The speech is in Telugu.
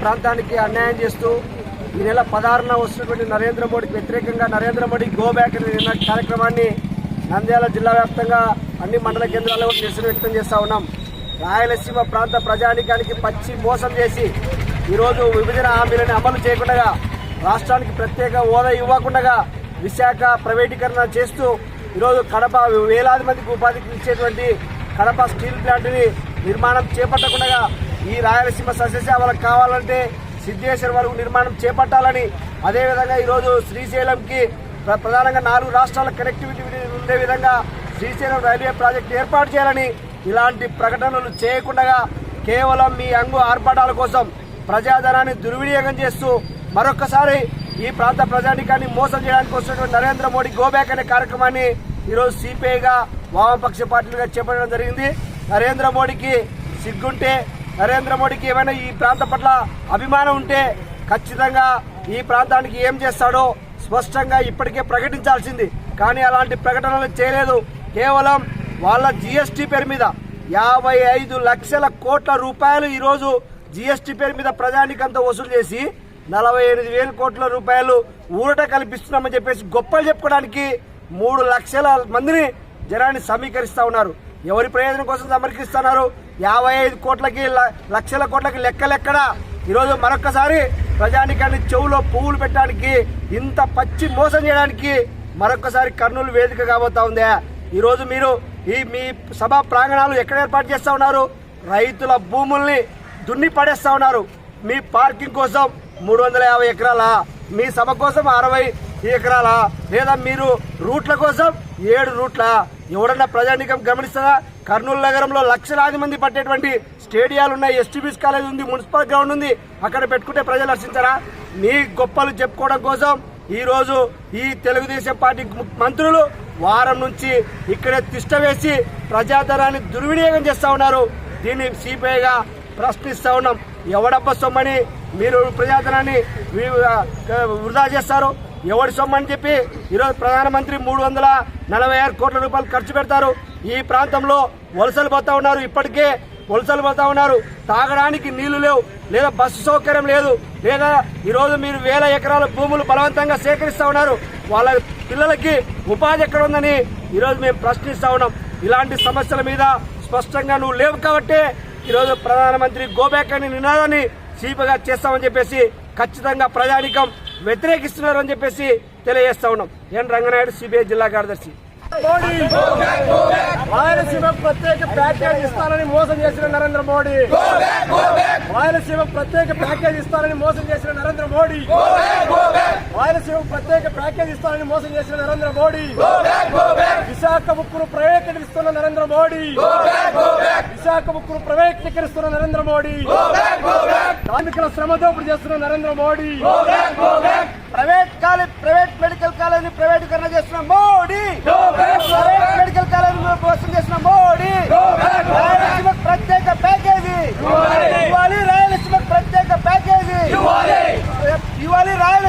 ప్రాంతానికి అన్యాయం చేస్తూ ఈ నెల పదహారున వస్తున్నటువంటి నరేంద్ర మోడీకి వ్యతిరేకంగా నరేంద్ర మోడీ గో బ్యాక్ అనే నిన్న కార్యక్రమాన్ని నంద్యాల జిల్లా వ్యాప్తంగా అన్ని మండల కేంద్రాల్లో నిరసన వ్యక్తం చేస్తా ఉన్నాం. రాయలసీమ ప్రాంత ప్రజానికానికి పచ్చి మోసం చేసి ఈరోజు విభజన హామీలను అమలు చేయకుండా రాష్ట్రానికి ప్రత్యేక హోదా ఇవ్వకుండా విశాఖ ప్రైవేటీకరణ చేస్తూ ఈరోజు కడప వేలాది మందికి ఉపాధికి ఇచ్చేటువంటి కడప స్టీల్ ప్లాంట్ని నిర్మాణం చేపట్టకుండా ఈ రాయలసీమ సస్యశామలకు కావాలంటే సిద్ధేశ్వర వరకు నిర్మాణం చేపట్టాలని. అదేవిధంగా ఈరోజు శ్రీశైలంకి ప్ర- ప్రధానంగా నాలుగు రాష్ట్రాల కనెక్టివిటీ ఉండే విధంగా శ్రీశైలం రైల్వే ప్రాజెక్టు ఏర్పాటు చేయాలని ఇలాంటి ప్రకటనలు చేయకుండా కేవలం మీ అంగు ఆర్భాటాల కోసం ప్రజాధనాన్ని దుర్వినియోగం చేస్తూ మరొకసారి ఈ ప్రాంత ప్రజానికాన్ని మోసం చేయడానికి వస్తున్నటువంటి నరేంద్ర మోడీ గోబ్యాక్ అనే కార్యక్రమాన్ని ఈరోజు సిపిఐగా వామపక్ష పార్టీలుగా చేపట్టడం జరిగింది. నరేంద్ర మోడీకి సిగ్గుంటే నరేంద్ర మోడీకి ఏమైనా ఈ ప్రాంతం పట్ల అభిమానం ఉంటే ఖచ్చితంగా ఈ ప్రాంతానికి ఏం చేస్తాడో స్పష్టంగా ఇప్పటికే ప్రకటించాల్సింది. కానీ అలాంటి ప్రకటనలు చేయలేదు. కేవలం వాళ్ళ జిఎస్టీ పేరు మీద యాభై ఐదు లక్షల కోట్ల రూపాయలు ఈరోజు జిఎస్టీ పేరు మీద ప్రజానికంతా వసూలు చేసి నలభై ఎనిమిది వేల కోట్ల రూపాయలు ఊరట కల్పిస్తున్నామని చెప్పేసి గొప్పలు చెప్పుకోవడానికి మూడు లక్షల మందిని జనాన్ని సమీకరిస్తూ ఉన్నారు. ఎవరి ప్రయోజనం కోసం సమీకరిస్తున్నారు? యాభై ఐదు కోట్లకి ల- లక్షల కోట్లకి లెక్కలెక్కడా? ఈరోజు మరొకసారి ప్రజానికాన్ని చెవులో పువ్వులు పెట్టడానికి ఇంత పచ్చి మోసం చేయడానికి మరొకసారి కర్నూలు వేదిక కాబోతా ఉందా. ఈరోజు మీరు ఈ మీ సభా ప్రాంగణాలు ఎక్కడ ఏర్పాటు చేస్తా ఉన్నారు? రైతుల భూముల్ని దున్ని పడేస్తా ఉన్నారు. మీ పార్కింగ్ కోసం మూడు వందల యాభై ఎకరాల మీ సభ కోసం అరవై ఎకరాల లేదా మీరు రూట్ల కోసం ఏడు రూట్ల ఎవడన్నా ప్రజానీకం గమనిస్తుందా కర్నూలు నగరంలో లక్షలాది మంది పట్టేటువంటి స్టేడియాలు ఉన్నాయి ఎస్టీబీస్ కాలేజ్ ఉంది మున్సిపల్ గ్రౌండ్ ఉంది. అక్కడ పెట్టుకుంటే ప్రజలు హర్షించారా? మీ గొప్పలు చెప్పుకోవడం కోసం ఈరోజు ఈ తెలుగుదేశం పార్టీ మంత్రులు వారం నుంచి ఇక్కడే తిష్ట వేసి ప్రజాధనాన్ని దుర్వినియోగం చేస్తూ ఉన్నారు. దీన్ని సిపిఐగా ప్రశ్నిస్తూ ఉన్నాం. ఎవడబ్బ సొమ్మని మీరు ప్రజాధనాన్ని వృధా చేస్తారు? ఎవడి సొమ్ము అని చెప్పి ఈరోజు ప్రధానమంత్రి మూడు వందల నలభై ఆరు కోట్ల రూపాయలు ఖర్చు పెడతారు. ఈ ప్రాంతంలో వలసలు పోతా ఉన్నారు. ఇప్పటికే వలసలు పోతా ఉన్నారు. తాగడానికి నీళ్ళు లేవు. లేదా బస్సు సౌకర్యం లేదు. లేదా ఈరోజు మీరు వేల ఎకరాల భూములు బలవంతంగా సేకరిస్తూ ఉన్నారు. వాళ్ళ పిల్లలకి ఉపాధి ఎక్కడ ఉందని ఈరోజు మేము ప్రశ్నిస్తా ఉన్నాం. ఇలాంటి సమస్యల మీద స్పష్టంగా నువ్వు లేవు కాబట్టే ఈరోజు ప్రధానమంత్రి గోబ్యాక్ అనే నినాదాన్ని సీపగా చేస్తామని చెప్పేసి ఖచ్చితంగా ప్రజానికం వ్యతిరేకిస్తున్నారని చెప్పేసి తెలియజేస్తా ఉన్నాం. ఎన్ రంగనాయుడు సిబిఐ జిల్లా కార్యదర్శి. మోడీ. రాయలసీమ ప్రత్యేక ప్యాకేజ్ ఇస్తానని మోసం చేసిన నరేంద్ర మోడీ. రాయలసీమ ప్రత్యేక ప్యాకేజ్ ఇస్తానని మోసం చేసిన నరేంద్ర మోడీ. రాయలసీమ ప్రత్యేక ప్యాకేజ్ ఇస్తానని మోసం చేసిన నరేంద్ర మోడీ. విశాఖ ముక్కును ప్రైవేటీకరిస్తున్న నరేంద్ర మోడీ. విశాఖ ముక్కును ప్రైవేటీకరిస్తున్న నరేంద్ర మోడీ. కార్మికుల శ్రమ దోపిడీ చేస్తున్న నరేంద్ర మోడీ. ప్రైవేట్ ప్రైవేట్ ప్రైవేటీకరణ చేసిన మోడీ. మెడికల్ కాలేజ్ కోసం చేసిన మోడీ. ప్రత్యేక ప్యాకేజీ. ఇవ్వాలి రాయలసీమకు ప్రత్యేక ప్యాకేజీ. ఇవ్వాలి రాయల